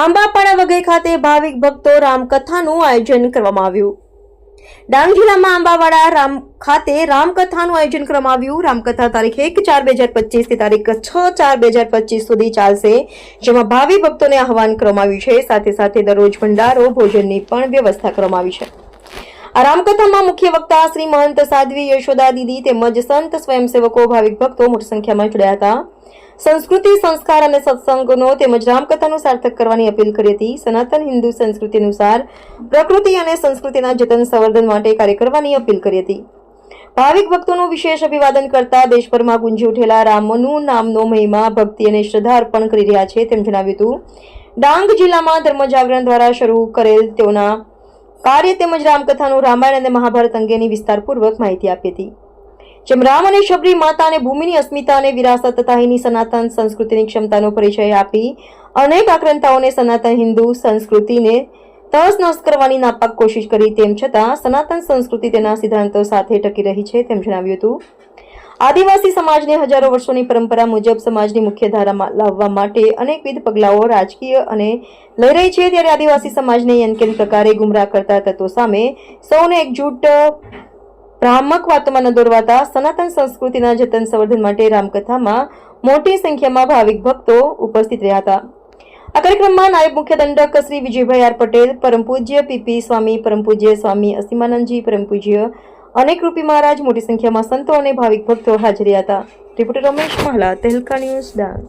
આંબાપાડા વગેરે ખાતે ભાવિક ભક્તો રામકથાનું આયોજન કરવામાં આવ્યું. ડાંગ જિલ્લામાં આંબાવાડા રામ ખાતે રામકથાનું આયોજન કરવામાં આવ્યું. રામકથા તારીખ એક ચાર બે હજાર પચીસથી તારીખ છ ચાર બે હજાર પચીસ સુધી ચાલશે, જેમાં ભાવિ ભક્તોને આહવાન કરવામાં આવ્યું છે. સાથે સાથે દરરોજ ભંડારો, ભોજનની પણ વ્યવસ્થા કરવામાં આવી છે. આ રામકથામાં મુખ્ય વક્તા શ્રી મહંત સાધ્વી, યશોદા દીદી તેમજ સંત સ્વયંસેવકો, ભાવિક ભક્તો મોટી સંખ્યામાં જોડાયા હતા. સંસ્કૃતિ, સંસ્કાર અને સત્સંગનો તેમજ રામકથાનું સાર્થક કરવાની અપીલ કરી હતી. સનાતન હિન્દુ સંસ્કૃતિ અનુસાર પ્રકૃતિ અને સંસ્કૃતિના જતન સંવર્ધન માટે કાર્ય કરવાની અપીલ કરી હતી. ભાવિક ભક્તોનું વિશેષ અભિવાદન કરતા દેશભરમાં ગુંજી ઉઠેલા રામનું નામનો મહિમા, ભક્તિ અને શ્રદ્ધા અર્પણ કરી રહ્યા છે તેમ જણાવ્યું હતું. ડાંગ જિલ્લામાં ધર્મ જાગરણ દ્વારા શરૂ કરેલ તેઓના કાર્ય તેમજ રામકથાનું રામાયણ અને મહાભારત અંગેની વિસ્તારપૂર્વક માહિતી આપી હતી. જેમ રામ અને શબરી માતા અને ભૂમિની અસ્મિતા અને વિરાસત તથા અહીંની સનાતન સંસ્કૃતિની ક્ષમતાનો પરિચય આપી, અનેક આક્રંતાઓને સનાતન હિન્દુ સંસ્કૃતિને તહસ નહસ કરવાની નાપાક કોશિશ કરી, તેમ છતાં સનાતન સંસ્કૃતિ તેના સિદ્ધાંતો સાથે ટકી રહી છે, તેમ જણાવ્યું હતું. આદિવાસી સમાજને હજારો વર્ષોની પરંપરા મુજબ સમાજની મુખ્ય ધારામાં લાવવા માટે અનેકવિધ પગલાઓ રાજકીય અને લઈ રહી છે. ત્યારે આદિવાસી સમાજને યનકેન પ્રકારે ગુમરાહ કરતા તત્વો સામે સૌને એકજૂટ ભ્રામક વાતોમાં ન દોરવાતા સનાતન સંસ્કૃતિના જતન સંવર્ધન માટે રામકથામાં મોટી સંખ્યામાં ભાવિક ભક્તો ઉપસ્થિત રહ્યા હતા. આ કાર્યક્રમમાં નાયબ મુખ્ય દંડક શ્રી વિજયભાઈ આર પટેલ, પરમ પૂજ્ય પીપી સ્વામી, પરમ પૂજ્ય સ્વામી અસીમાનંદજી, પરમ પૂજ્ય અનેક રૂપી મહારાજ મોટી સંખ્યામાં સંતો અને ભાવિક ભક્તો હાજરી હતા રિપોર્ટર રમેશ મહલા તહેલકા ન્યૂઝ ડાંગ.